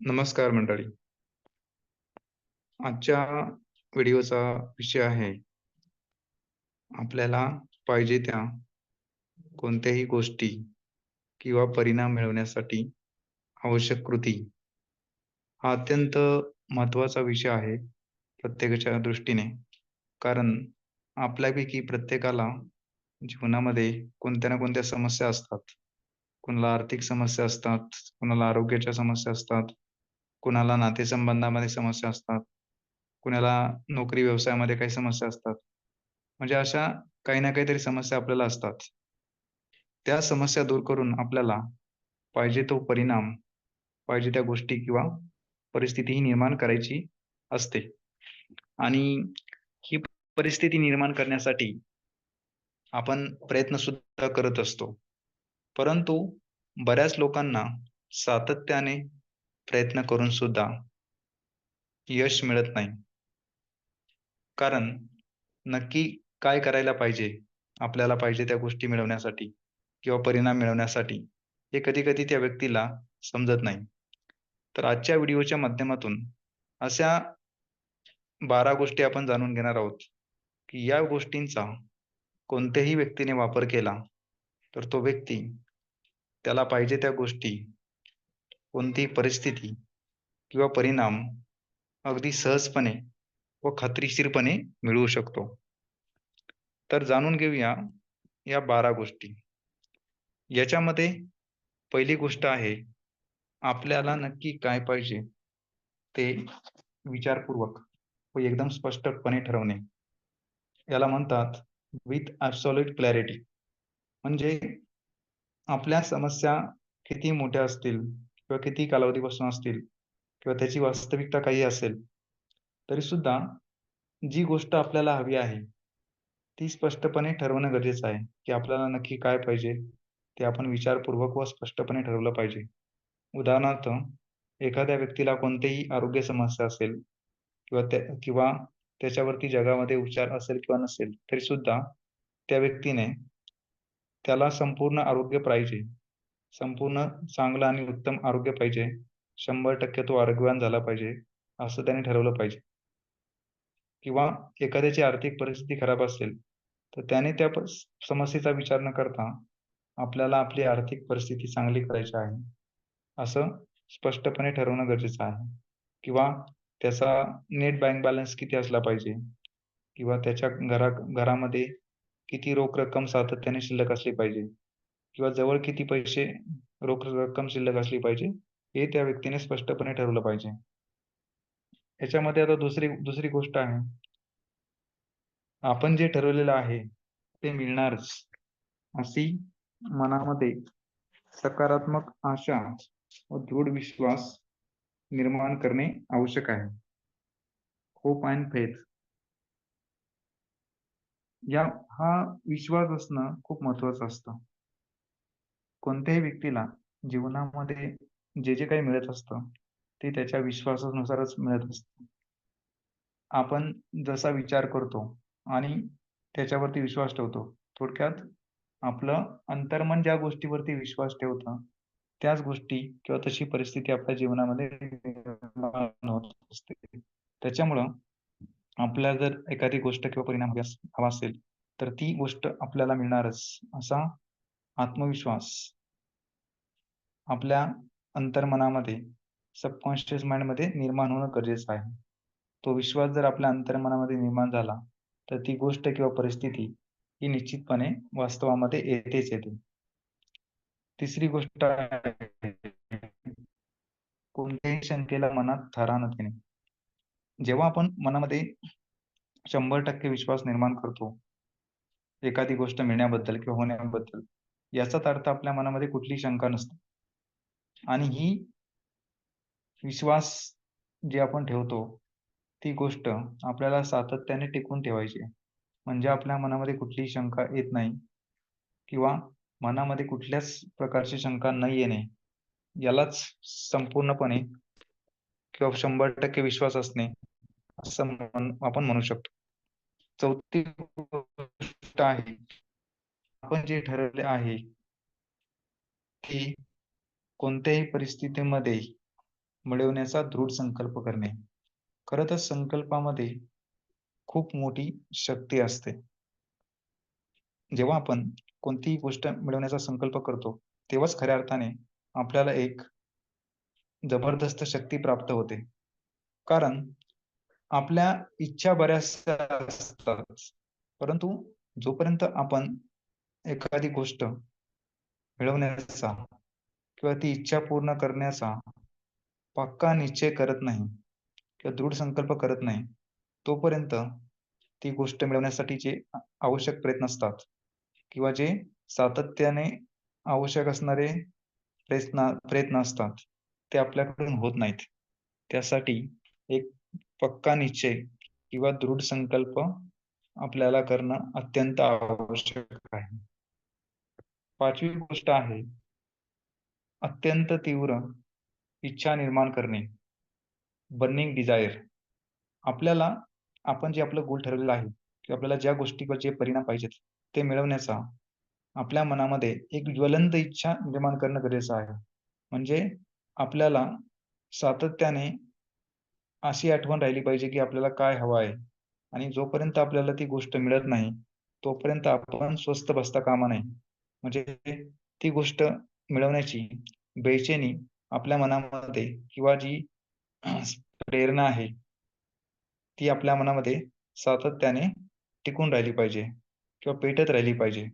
नमस्कार मंडळी. आजच्या व्हिडिओचा विषय आहे आपल्याला पाहिजे त्या कोणत्याही गोष्टी किंवा परिणाम मिळवण्यासाठी आवश्यक कृती. हा अत्यंत महत्त्वाचा विषय आहे प्रत्येकाच्या दृष्टीने. कारण आपल्यापैकी प्रत्येकाला जीवनामध्ये कोणत्या ना कोणत्या समस्या असतात. कोणाला आर्थिक समस्या असतात, कोणाला आरोग्याच्या समस्या असतात, कुणाला नातेसंबंधामध्ये समस्या असतात, कुणाला नोकरी व्यवसायामध्ये काही समस्या असतात. म्हणजे अशा काही ना काहीतरी समस्या आपल्याला असतात. त्या समस्या दूर करून आपल्याला पाहिजे तो परिणाम, पाहिजे त्या गोष्टी किंवा परिस्थिती ही निर्माण करायची असते. आणि ही परिस्थिती निर्माण करण्यासाठी आपण प्रयत्न सुद्धा करत असतो. परंतु बऱ्याच लोकांना सातत्याने प्रयत्न करून सुद्धा यश मिळत नाही. कारण नक्की काय करायला पाहिजे, आपल्याला पाहिजे त्या गोष्टी मिळवण्यासाठी किंवा परिणाम मिळवण्यासाठी, हे कधी-कधी त्या व्यक्तीला समजत नाही. तर आजच्या व्हिडिओच्या माध्यमातून अशा 12 गोष्टी आपण जाणून घेणार आहोत, की या गोष्टींचा कोणत्याही व्यक्तीने वापर केला, तर तो व्यक्ती त्याला पाहिजे त्या गोष्टी, कोणतीही परिस्थिती किंवा परिणाम अगदी सहजपणे व खात्रीशीरपणे मिळवू शकतो. तर जाणून घेऊया या 12 गोष्टी. याच्यामध्ये पहिली गोष्ट आहे, आपल्याला नक्की काय पाहिजे ते विचारपूर्वक व एकदम स्पष्टपणे ठरवणे. याला म्हणतात विथ ॲब्सोल्यूट क्लॅरिटी. म्हणजे आपल्या समस्या किती मोठ्या असतील किंवा किती कालावधीपासून असतील किंवा त्याची वास्तविकता काही असेल, तरी सुद्धा जी गोष्ट आपल्याला हवी आहे, ती स्पष्टपणे ठरवणं गरजेचं आहे, की आपल्याला नक्की काय पाहिजे, ते आपण विचारपूर्वक व स्पष्टपणे ठरवलं पाहिजे. उदाहरणार्थ, एखाद्या व्यक्तीला कोणतीही आरोग्य समस्या असेल किंवा त्या किंवा त्याच्यावरती जगामध्ये उपचार असेल किंवा नसेल, तरी सुद्धा त्या व्यक्तीने त्याला संपूर्ण आरोग्य पाहिजे. संपूर्ण चांगलं आणि उत्तम आरोग्य पाहिजे. 100% तो आरोग्यवान झाला पाहिजे, असं त्याने ठरवलं पाहिजे. किंवा एखाद्याची आर्थिक परिस्थिती खराब असेल, तर त्याने त्या समस्येचा विचार न करता आपल्याला आपली आर्थिक परिस्थिती चांगली करायची आहे, असं स्पष्टपणे ठरवणं गरजेचं आहे. किंवा त्याचा नेट बँक बॅलन्स किती असला पाहिजे किंवा त्याच्या घरा घरामध्ये किती रोख रक्कम सातत्याने शिल्लक असली पाहिजे किंवा जवळ किती पैसे रोख रक्कम शिल्लक असली पाहिजे, हे त्या व्यक्तीने स्पष्टपणे ठरवलं पाहिजे. याच्यामध्ये आता दुसरी दुसरी गोष्ट आहे. आपण जे ठरवलेलं आहे, ते मिळणारच, अशी मनामध्ये सकारात्मक आशा व दृढ विश्वास निर्माण करणे आवश्यक आहे. Hope and faith. या हा विश्वास असणं खूप महत्वाचं असतं. कोणत्याही व्यक्तीला जीवनामध्ये जे, जे काही मिळत असतं, ते त्याच्या विश्वासानुसारच मिळत असतं. आपण जसा विचार करतो आणि त्याच्यावरती विश्वास ठेवतो. थोडक्यात आपलं अंतर्मन ज्या गोष्टीवरती विश्वास ठेवतं, त्याच गोष्टी किंवा तशी परिस्थिती आपल्या जीवनामध्ये होत असते. त्याच्यामुळं आपल्याला जर एखादी गोष्ट किंवा परिणाम हवा असेल, तर ती गोष्ट आपल्याला मिळणारच, असा आत्मविश्वास आपल्या अंतर्मनामध्ये सबकॉन्शियस माइंडमध्ये निर्माण होणं गरजेचं आहे. तो विश्वास जर आपल्या अंतर्मनामध्ये निर्माण झाला, तर ती गोष्ट किंवा परिस्थिती ही निश्चितपणे वास्तवामध्ये येतेच येते. तिसरी गोष्ट कोणत्याही शंकेला मनात ठरा न देणे. जेव्हा आपण मनामध्ये 100% विश्वास निर्माण करतो, एखादी गोष्ट मिळण्याबद्दल किंवा होण्याबद्दल, याचाच अर्थ आपल्या मनामध्ये कुठलीही शंका नसते. आणि ही विश्वास जे आपण ठेवतो, ती गोष्ट आपल्याला सातत्याने टिकून ठेवायची म्हणजे आपल्या मनामध्ये कुठलीही शंका येत नाही किंवा मनामध्ये कुठल्याच प्रकारची शंका न येणे, यालाच संपूर्णपणे किंवा 100% विश्वास असणे, असं आपण म्हणू शकतो. चौथी गोष्ट आहे, आपण जे ठरवले आहे, की कोणत्याही परिस्थितीमध्ये मिळवण्याचा दृढ संकल्प करणे. खर तर संकल्पामध्ये खूप मोठी शक्ती असते. जेव्हा आपण कोणतीही गोष्ट मिळवण्याचा संकल्प करतो, तेव्हाच खऱ्या अर्थाने आपल्याला एक जबरदस्त शक्ती प्राप्त होते. कारण आपल्या इच्छा बऱ्याचशा असतात. परंतु जोपर्यंत आपण एखादी गोष्ट मिळवण्याचा किंवा ती इच्छा पूर्ण करण्याचा पक्का निश्चय करत नाही किंवा दृढ संकल्प करत नाही, तोपर्यंत ती गोष्ट मिळवण्यासाठी जे आवश्यक प्रयत्न असतात किंवा जे सातत्याने आवश्यक असणारे प्रयत्न प्रयत्न असतात, ते आपल्याकडून होत नाहीत. त्यासाठी एक पक्का निश्चय किंवा दृढ संकल्प आपल्याला करणं अत्यंत आवश्यक आहे. पाचवी गोष्ट आहे अत्यंत तीव्र इच्छा निर्माण करणे. Burning desire. आपल्याला आपण जे आपलं गोल ठरवलेलं आहे की आपल्याला ज्या गोष्टीवर जे परिणाम पाहिजेत, ते मिळवण्याचा आपल्या मनामध्ये एक ज्वलंत इच्छा निर्माण करणं गरजेचं आहे. म्हणजे आपल्याला सातत्याने अशी आठवण राहिली पाहिजे, की आपल्याला काय हवं आहे आणि जोपर्यंत आपल्याला ती गोष्ट मिळत नाही, तोपर्यंत आपण स्वस्थ बसता कामा नये. म्हणजे ती गोष्ट मिळवण्याची बेचैनी आपल्या मनामध्ये किंवा जी प्रेरणा आहे, ती आपल्या मनामध्ये सातत्याने टिकून राहिली पाहिजे किंवा पेटत राहिली पाहिजे.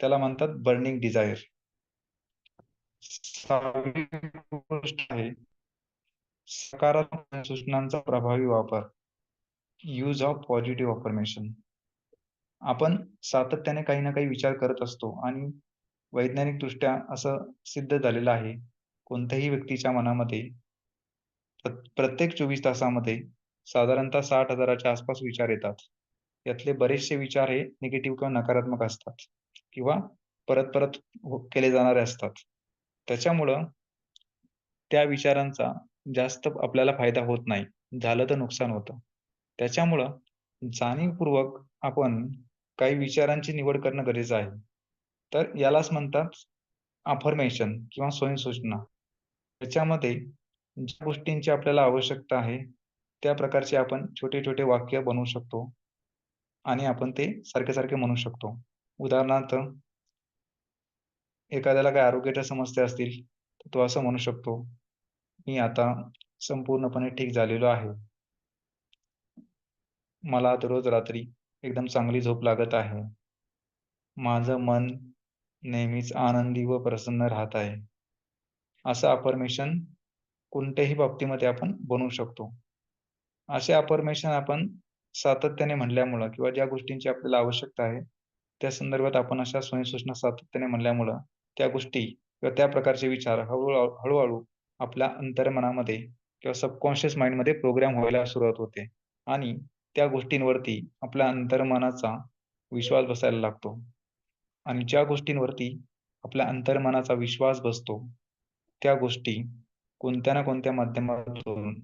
त्याला म्हणतात बर्निंग डिझायर. गोष्ट आहे सकारात्मक सूचनांचा प्रभावी वापर. Use of positive affirmation. आपण सातत्याने काही ना काही विचार करत असतो आणि वैज्ञानिक दृष्ट्या असं सिद्ध झालेलं आहे, कोणत्याही व्यक्तीच्या मनामध्ये प्रत्येक 24 तासामध्ये साधारणतः साठ हजाराच्या आसपास विचार येतात. यातले बरेचसे विचार हे निगेटिव्ह किंवा नकारात्मक असतात किंवा परत-परत हो-, केले जाणारे असतात. त्याच्यामुळं त्या विचारांचा जास्त आपल्याला फायदा होत नाही. झालं तर नुकसान होतं. त्याच्यामुळं जाणीवपूर्वक आपण काही विचारांची निवड करणं गरजेचं आहे. तर यालाच म्हणतात अफर्मेशन किंवा स्वयंसूचना. त्याच्यामध्ये ज्या गोष्टींची आपल्याला आवश्यकता आहे, त्या प्रकारचे आपण छोटे-छोटे वाक्य बनवू शकतो आणि आपण ते सारखे-सारखे म्हणू शकतो. उदाहरणार्थ एखाद्याला काही आरोग्याच्या समस्या असतील, तर तो असं म्हणू शकतो, "मी आता संपूर्णपणे ठीक झालेलो आहे." "मला दररोज रात्री एकदम चांगली झोप लागत आहे." "माझं मन नेहमीच आनंदी व प्रसन्न राहत आहे." असं अफर्मेशन कोणत्याही बाबतीमध्ये आपण बनवू शकतो. असे अफर्मेशन आपण सातत्याने म्हणल्यामुळं किंवा ज्या गोष्टींची आपल्याला आवश्यकता आहे, त्या संदर्भात आपण अशा स्वयंसूचना सातत्याने म्हणल्यामुळं त्या गोष्टी किंवा त्या प्रकारचे विचार हळूहळू हळूहळू आपल्या अंतर्मनामध्ये किंवा सबकॉन्शियस माइंडमध्ये प्रोग्राम व्हायला सुरुवात होते आणि त्या गोष्टींवरती आपल्या अंतर्मनाचा विश्वास बसायला लागतो आणि ज्या गोष्टींवरती आपल्या अंतर्मनाचा विश्वास बसतो, त्या गोष्टी कोणत्या ना कोणत्या माध्यमातून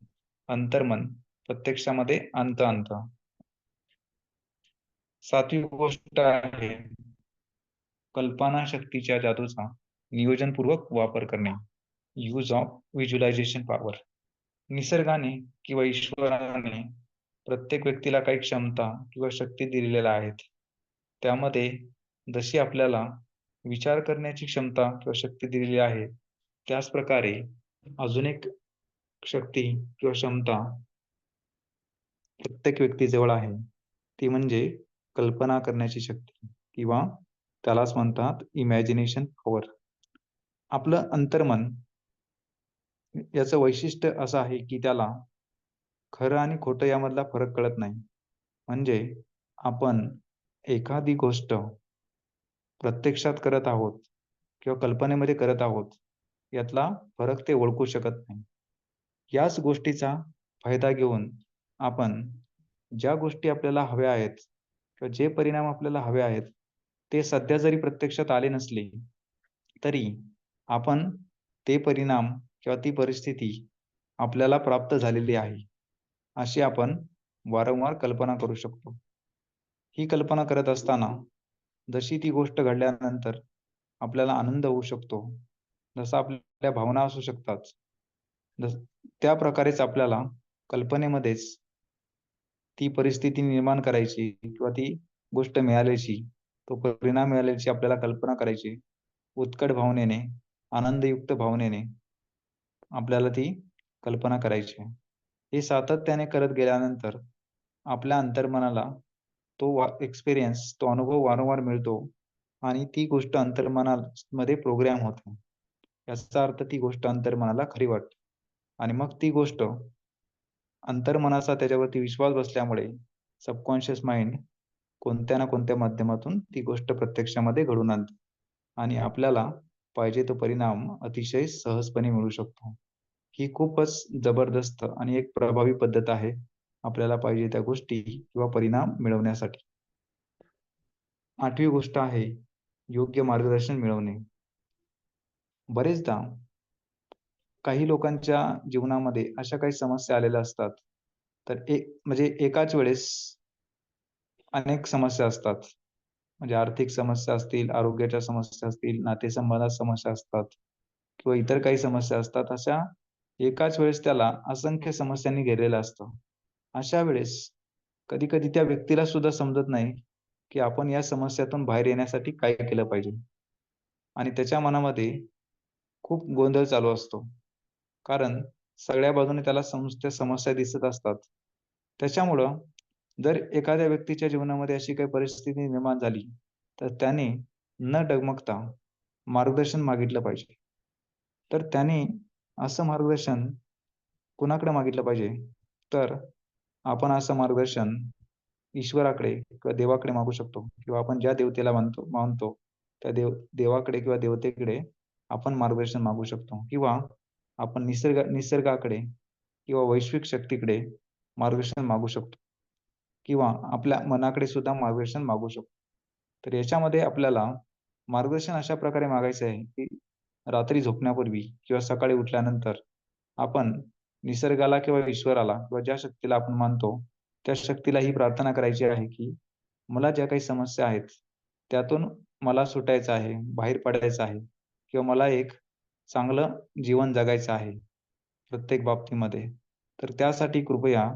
अंतर्मन प्रत्यक्षामध्ये अंत अंत सातवी गोष्ट आहे कल्पना शक्तीच्या जादूचा नियोजनपूर्वक वापर करणे. Use of visualisation power. निसर्गाने किंवा ईश्वराने प्रत्येक व्यक्तीला काही क्षमता किंवा शक्ती दिलेल्या आहेत. त्यामध्ये जशी आपल्याला विचार करण्याची क्षमता किंवा शक्ती दिलेली आहे, त्याच प्रकारे अजून एक शक्ती किंवा क्षमता प्रत्येक व्यक्तीजवळ आहे. ती म्हणजे कल्पना करण्याची शक्ती किंवा त्यालाच म्हणतात इमॅजिनेशन पॉवर. आपलं अंतर्मन याचं वैशिष्ट्य असं आहे, की त्याला खरं आणि खोटं यामधला फरक कळत नाही. म्हणजे आपण एखादी गोष्ट प्रत्यक्षात करत आहोत किंवा कल्पनेमध्ये करत आहोत, यातला फरक ते ओळखू शकत नाही. याच गोष्टीचा फायदा घेऊन आपण ज्या गोष्टी आपल्याला हव्या आहेत किंवा जे परिणाम आपल्याला हवे आहेत, ते सध्या जरी प्रत्यक्षात आले नसले, तरी आपण ते परिणाम किंवा ती परिस्थिती आपल्याला प्राप्त झालेली आहे, अशी आपण वारंवार कल्पना करू शकतो. ही कल्पना करत असताना जशी ती गोष्ट घडल्यानंतर आपल्याला आनंद होऊ शकतो, जसा आपल्या भावना असू शकतात, त्या प्रकारेच आपल्याला कल्पनेमध्येच ती परिस्थिती निर्माण करायची किंवा ती गोष्ट मिळाल्याची, तो परिणाम मिळाल्याची आपल्याला कल्पना करायची. उत्कट भावनेने, आनंदयुक्त भावनेने आपल्याला ती कल्पना करायची आहे. हे सातत्याने करत गेल्यानंतर आपल्या अंतर्मनाला तो वा एक्सपिरियन्स, तो अनुभव वारंवार मिळतो आणि ती गोष्ट अंतर्मनामध्ये प्रोग्राम होते. याचा अर्थ ती गोष्ट अंतर्मनाला खरी वाटते आणि मग ती गोष्ट अंतर्मनाचा त्याच्यावरती विश्वास बसल्यामुळे सबकॉन्शियस माइंड कोणत्या ना कोणत्या माध्यमातून ती गोष्ट प्रत्यक्षामध्ये घडून आणते आणि आपल्याला पाहिजे तो परिणाम अतिशय सहजपणे मिळू शकतो. ही खूपच जबरदस्त आणि एक प्रभावी पद्धत आहे आपल्याला पाहिजे त्या गोष्टी किंवा परिणाम मिळवण्यासाठी. आठवी गोष्ट आहे योग्य मार्गदर्शन मिळवणे. बरेचदा काही लोकांच्या जीवनामध्ये अशा काही समस्या आलेल्या असतात. तर एक म्हणजे एकाच वेळेस अनेक समस्या असतात. म्हणजे आर्थिक समस्या असतील, आरोग्याच्या समस्या असतील, नातेसंबंधात समस्या असतात किंवा इतर काही समस्या असतात. अशा एकाच वेळेस त्याला असंख्य समस्यांनी घेरलेला असतं. अशा वेळेस कधी-कधी त्या व्यक्तीला सुद्धा समजत नाही, की आपण या समस्यातून बाहेर येण्यासाठी काय केलं पाहिजे? आणि त्याच्या मनामध्ये खूप गोंधळ चालू असतो. कारण सगळ्या बाजूने त्याला समस्या समस्या दिसत असतात. त्याच्यामुळं जर एखाद्या व्यक्तीच्या जीवनामध्ये अशी काही परिस्थिती निर्माण झाली, तर त्याने न डगमगता मार्गदर्शन मागितलं पाहिजे. तर त्याने असं मार्गदर्शन कुणाकडे मागितलं पाहिजे? तर आपण असं मार्गदर्शन ईश्वराकडे किंवा देवाकडे मागू शकतो किंवा आपण ज्या देवतेला मानतो मानतो त्या देव देवाकडे किंवा देवतेकडे आपण मार्गदर्शन मागू शकतो किंवा आपण निसर्ग निसर्गाकडे किंवा वैश्विक शक्तीकडे मार्गदर्शन मागू शकतो किंवा आपल्या मनाकडे सुद्धा मार्गदर्शन मागू शकतो. तर याच्यामध्ये आपल्याला मार्गदर्शन अशा प्रकारे मागायचं आहे, की रात्री झोपण्यापूर्वी किंवा सकाळी उठल्यानंतर आपण निसर्गाला किंवा ईश्वराला किंवा ज्या शक्तीला आपण मानतो, त्या शक्तीला ही प्रार्थना करायची आहे, की मला ज्या काही समस्या आहेत, त्यातून मला सुटायचं आहे, बाहेर पडायचं आहे किंवा मला एक चांगलं जीवन जगायचं आहे प्रत्येक बाबतीमध्ये. तर त्यासाठी कृपया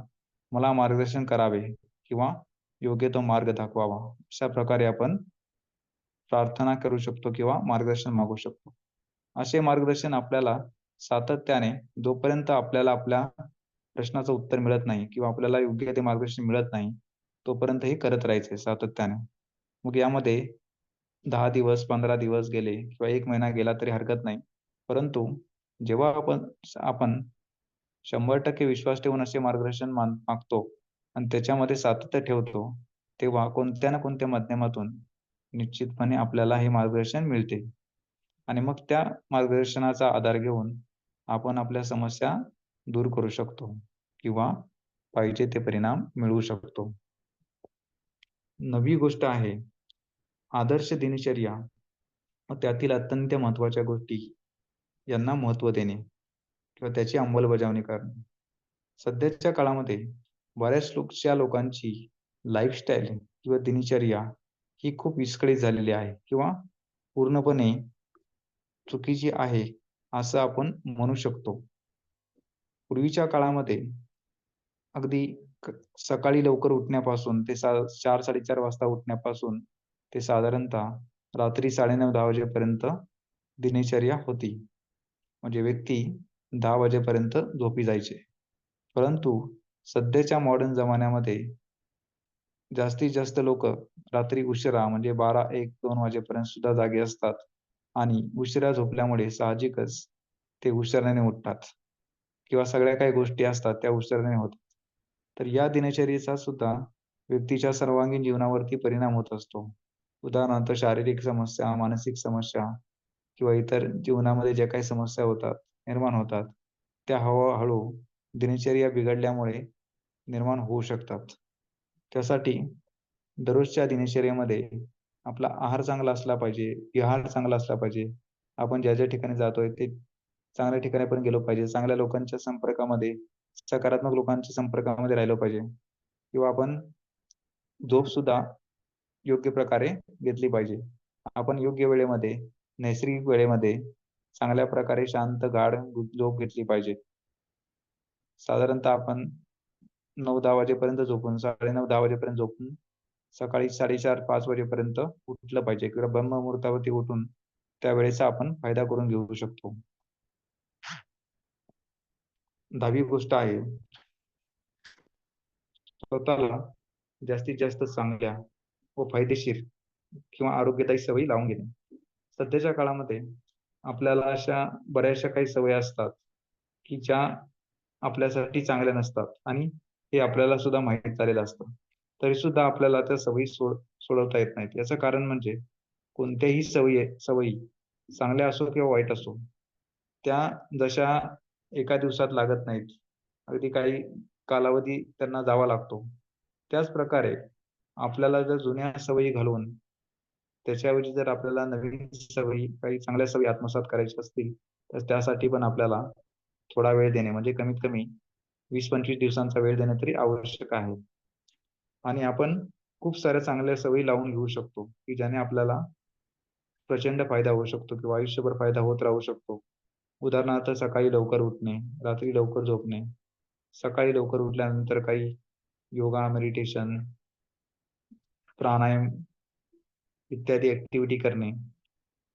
मला मार्गदर्शन करावे किंवा योग्य तो मार्ग दाखवावा. अशा प्रकारे आपण प्रार्थना करू शकतो किंवा मार्गदर्शन मागू शकतो. असे मार्गदर्शन आपल्याला सातत्याने जोपर्यंत आपल्याला आपल्या प्रश्नाचं उत्तर मिळत नाही किंवा आपल्याला योग्य ते मार्गदर्शन मिळत नाही, तोपर्यंत हे करत राहायचे सातत्याने. मग यामध्ये दहा दिवस, 15 दिवस गेले किंवा एक महिना गेला तरी हरकत नाही. परंतु जेव्हा आपण आपण 100% विश्वास ठेवून असे मार्गदर्शन मान मागतो आणि त्याच्यामध्ये सातत्य ठेवतो, तेव्हा कोणत्या ना कोणत्या माध्यमातून निश्चितपणे आपल्याला हे मार्गदर्शन मिळते. आणि मग त्या मार्गदर्शनाचा आधार घेऊन आपण आपल्या समस्या दूर करू शकतो किंवा पाहिजे ते परिणाम मिळवू शकतो. नवी गोष्ट आहे आदर्श दिनचर्या व त्यातील अत्यंत महत्त्वाच्या गोष्टी यांना महत्त्व देणे किंवा त्याची अंमलबजावणी करणे. सध्याच्या काळामध्ये बऱ्याच लोकच्या लोकांची लाईफस्टाईल किंवा दिनचर्या ही खूप विस्कळीत झालेली आहे किंवा पूर्णपणे चुकीची आहे, असं आपण म्हणू शकतो. पूर्वीच्या काळामध्ये अगदी सकाळी लवकर उठण्यापासून ते सा 4-4:30 वाजता उठण्यापासून ते साधारणतः रात्री साडेनऊ दहा वाजेपर्यंत दिनचर्या होती. म्हणजे व्यक्ती दहा वाजेपर्यंत झोपी जायचे. परंतु सध्याच्या मॉडर्न जमान्यामध्ये जास्तीत जास्त लोक रात्री उशिरा म्हणजे 12, 1, 2 वाजेपर्यंत सुद्धा जागे असतात आणि उशिरा झोपल्यामुळे साहजिकच ते उशिराने उठतात किंवा सगळ्या काही गोष्टी असतात त्या उशिराने होतात. तर या दिनचर्येचा सुद्धा व्यक्तीच्या सर्वांगीण जीवनावरती परिणाम होत असतो. उदाहरणार्थ शारीरिक समस्या, मानसिक समस्या किंवा इतर जीवनामध्ये ज्या काही समस्या होतात, निर्माण होतात, त्या हळूहळू दिनचर्या बिघडल्यामुळे निर्माण होऊ शकतात. त्यासाठी दररोजच्या दिनचर्येमध्ये आपला आहार चांगला असला पाहिजे, विहार चांगला असला पाहिजे. आपण ज्या-ज्या ठिकाणी जातोय ते चांगल्या ठिकाणी पण गेलो पाहिजे. चांगल्या लोकांच्या संपर्कामध्ये, सकारात्मक लोकांच्या संपर्कामध्ये राहिलो पाहिजे किंवा आपण झोप सुद्धा योग्य प्रकारे घेतली पाहिजे. आपण योग्य वेळेमध्ये, नैसर्गिक वेळेमध्ये चांगल्या प्रकारे शांत, गाढ झोप घेतली पाहिजे. साधारणतः आपण नऊ दहा वाजेपर्यंत झोपून साडे नऊ दहा वाजेपर्यंत झोपून सकाळी 4:30-5 वाजेपर्यंत उठलं पाहिजे किंवा ब्रह्ममुहूर्तावरती उठून त्यावेळेचा आपण फायदा करून घेऊ शकतो. 10वी गोष्ट आहे स्वतःला जास्तीत जास्त चांगल्या व फायदेशीर किंवा आरोग्यदायी सवयी लावून घेणे. सध्याच्या काळामध्ये आपल्याला अशा बऱ्याचशा काही सवयी असतात, की ज्या आपल्यासाठी चांगल्या नसतात आणि हे आपल्याला सुद्धा माहीत झालेलं असतं. तरी सुद्धा आपल्याला त्या सवयी सोड सोडवता येत नाहीत. याचं कारण म्हणजे कोणत्याही सवयी सवयी चांगल्या असो किंवा वाईट असो, त्या जशा एका दिवसात लागत नाहीत. अगदी काही कालावधी त्यांना जावा लागतो. त्याच प्रकारे आपल्याला जर जुन्या सवयी घालवून त्याच्याऐवजी जर आपल्याला नवीन सवयी, काही चांगल्या सवयी आत्मसात करायची असतील, तर त्यासाठी पण आपल्याला थोडा वेळ देणे म्हणजे कमीत कमी 20-25 दिवसांचा वेळ देणे तरी आवश्यक आहे. आणि आपण खूप साऱ्या चांगल्या सवयी लावून घेऊ शकतो, की ज्याने आपल्याला प्रचंड फायदा होऊ शकतो किंवा आयुष्यभर फायदा होत राहू शकतो. उदाहरणार्थ सकाळी लवकर उठणे, रात्री लवकर झोपणे, सकाळी लवकर उठल्यानंतर काही योगा, मेडिटेशन, प्राणायाम इत्यादी ऍक्टिव्हिटी करणे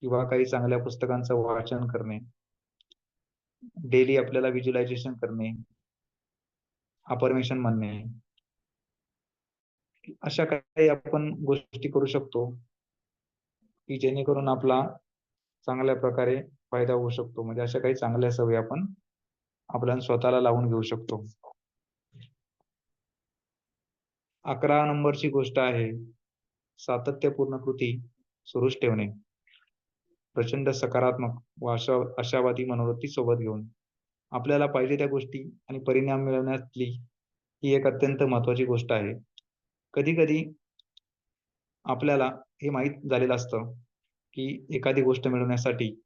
किंवा काही चांगल्या पुस्तकांचं वाचन करणे. डेली आपल्याला व्हिज्युअलायझेशन करणे. अपरमेशन म्हणणे. अशा काही आपण गोष्टी करू शकतो, की जेणेकरून आपला चांगल्या प्रकारे फायदा होऊ शकतो. म्हणजे अशा काही चांगल्या सवयी आपण आपल्या स्वतःला लावून घेऊ शकतो. 11 नंबरची गोष्ट आहे, सातत्यपूर्ण कृती सुरूच ठेवणे. प्रचंड सकारात्मक व आशा आशावादी मनोवृत्ती सोबत घेऊन. आपल्याला पाहिजे त्या गोष्टी आणि परिणाम मिळवण्यातली ही एक अत्यंत महत्वाची गोष्ट आहे. कधी-कधी आपल्याला हे माहीत झालेलं असतं, की एखादी गोष्ट मिळवण्यासाठी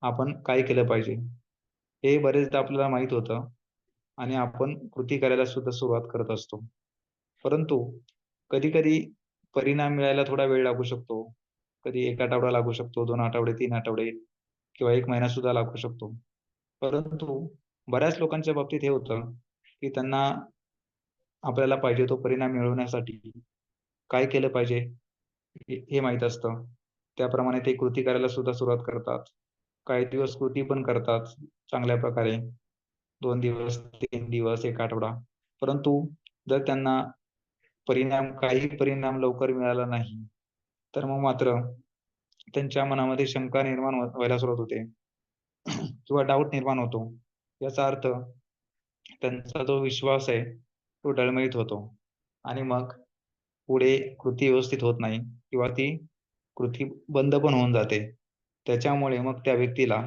आपण काय केलं पाहिजे. हे बरेचदा आपल्याला माहीत होतं आणि आपण कृती करायला सुद्धा सुरुवात करत असतो. परंतु कधी-कधी परिणाम मिळायला थोडा वेळ लागू शकतो. कधी एक आठवडा लागू शकतो, दोन आठवडे, तीन आठवडे किंवा एक महिना सुद्धा लागू शकतो. परंतु बऱ्याच लोकांच्या बाबतीत हे होतं, की त्यांना आपल्याला पाहिजे तो परिणाम मिळवण्यासाठी काय केलं पाहिजे हे माहीत असतं. त्याप्रमाणे ते कृती करायला सुद्धा सुरुवात करतात. काही दिवस कृती पण करतात चांगल्या प्रकारे. दोन दिवस, तीन दिवस, एक आठवडा. परंतु जर त्यांना परिणाम काही परिणाम लवकर मिळाला नाही, तर मग मात्र त्यांच्या मनामध्ये शंका निर्माण व्हायला सुरुवात होते किंवा डाऊट निर्माण होतो. याचा अर्थ त्यांचा जो विश्वास आहे, तो डळमळीत होतो आणि मग पुढे कृती व्यवस्थित होत नाही किंवा ती कृती बंद पण होऊन जाते. त्याच्यामुळे मग त्या व्यक्तीला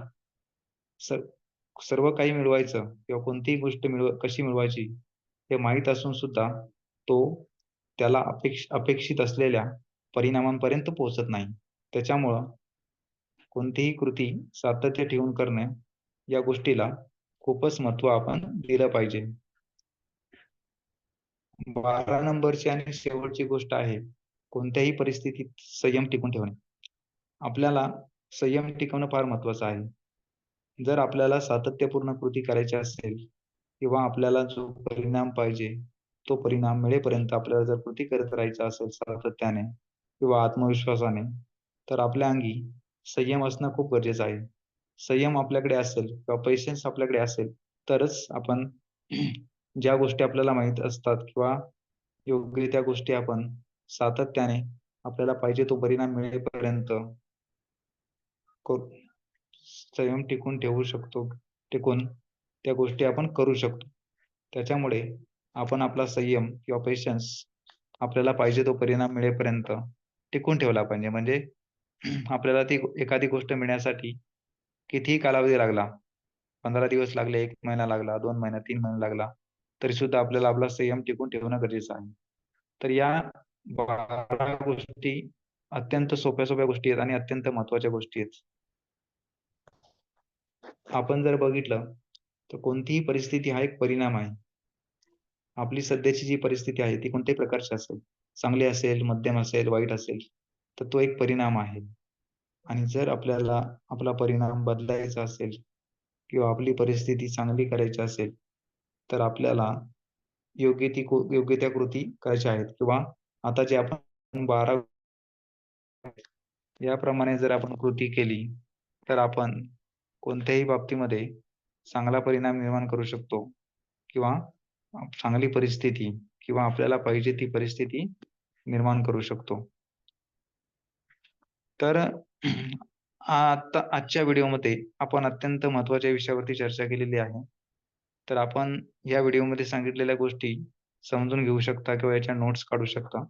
स सर्व काही मिळवायचं किंवा कोणतीही गोष्ट मिळव कशी मिळवायची हे माहीत असून सुद्धा तो त्याला अपेक्ष अपेक्षित असलेल्या परिणामांपर्यंत पोहोचत नाही. त्याच्यामुळं कोणतीही कृती सातत्य ठेवून करणे या गोष्टीला खूपच महत्त्व आपण दिलं पाहिजे. 12 नंबरची आणि शेवटची गोष्ट आहे, कोणत्याही परिस्थितीत संयम टिकवून ठेवणे. आपल्याला संयम टिकवणं फार महत्वाचं आहे. जर आपल्याला सातत्यपूर्ण कृती करायची असेल किंवा आपल्याला जो परिणाम पाहिजे, तो परिणाम मिळेपर्यंत आपल्याला जर कृती करत राहायचं असेल सातत्याने किंवा आत्मविश्वासाने, तर आपल्या अंगी संयम असणं खूप गरजेचं आहे. संयम आपल्याकडे असेल किंवा पेशन्स आपल्याकडे असेल, तरच आपण ज्या गोष्टी आपल्याला माहीत असतात किंवा योग्य त्या गोष्टी आपण सातत्याने आपल्याला पाहिजे तो परिणाम मिळेपर्यंत संयम टिकून ठेवू शकतो. टिकून त्या गोष्टी आपण करू शकतो. त्याच्यामुळे आपण आपला संयम किंवा पेशन्स आपल्याला पाहिजे तो परिणाम मिळेपर्यंत टिकून ठेवला पाहिजे. म्हणजे आपल्याला ती एखादी गोष्ट मिळण्यासाठी कितीही कालावधी लागला, 15 दिवस लागले, एक महिना लागला, दोन महिना, तीन महिना लागला, तरी सुद्धा आपल्याला आपला संयम टिकून ठेवणं गरजेचं आहे. तर या 12 गोष्टी अत्यंत सोप्या-सोप्या गोष्टी आहेत आणि अत्यंत महत्त्वाच्या गोष्टी आहेत. आपण जर बघितलं, तर कोणतीही परिस्थिती हा एक परिणाम आहे. आपली सध्याची जी परिस्थिती आहे, ती कोणत्याही प्रकारची असेल, चांगली असेल, मध्यम असेल, वाईट असेल, तर तो एक परिणाम आहे. आणि जर आपल्याला आपला परिणाम बदलायचा असेल किंवा आपली परिस्थिती चांगली करायची असेल, तर आपल्याला योग्य ती योग्य त्या कृती करायच्या आहेत किंवा आता जे आपण 12 याप्रमाणे जर आपण कृती केली, तर आपण कोणत्याही बाबतीमध्ये चांगला परिणाम निर्माण करू शकतो किंवा चांगली परिस्थिती किंवा आपल्याला पाहिजे ती परिस्थिती निर्माण करू शकतो. तर आता आजच्या व्हिडिओमध्ये आपण अत्यंत महत्त्वाच्या विषयावरती चर्चा केलेली आहे. तर आपण या व्हिडिओमध्ये सांगितलेल्या गोष्टी समजून घेऊ शकता किंवा याच्या नोट्स काढू शकता.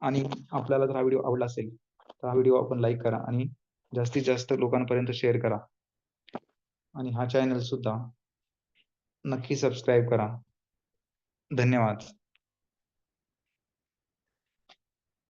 आणि आपल्याला जर हा व्हिडिओ आवडला असेल, तर हा व्हिडिओ आपण लाईक करा आणि जास्तीत जास्त लोकांपर्यंत शेअर करा. आणि हा चॅनल सुद्धा नक्की सबस्क्राईब करा. धन्यवाद.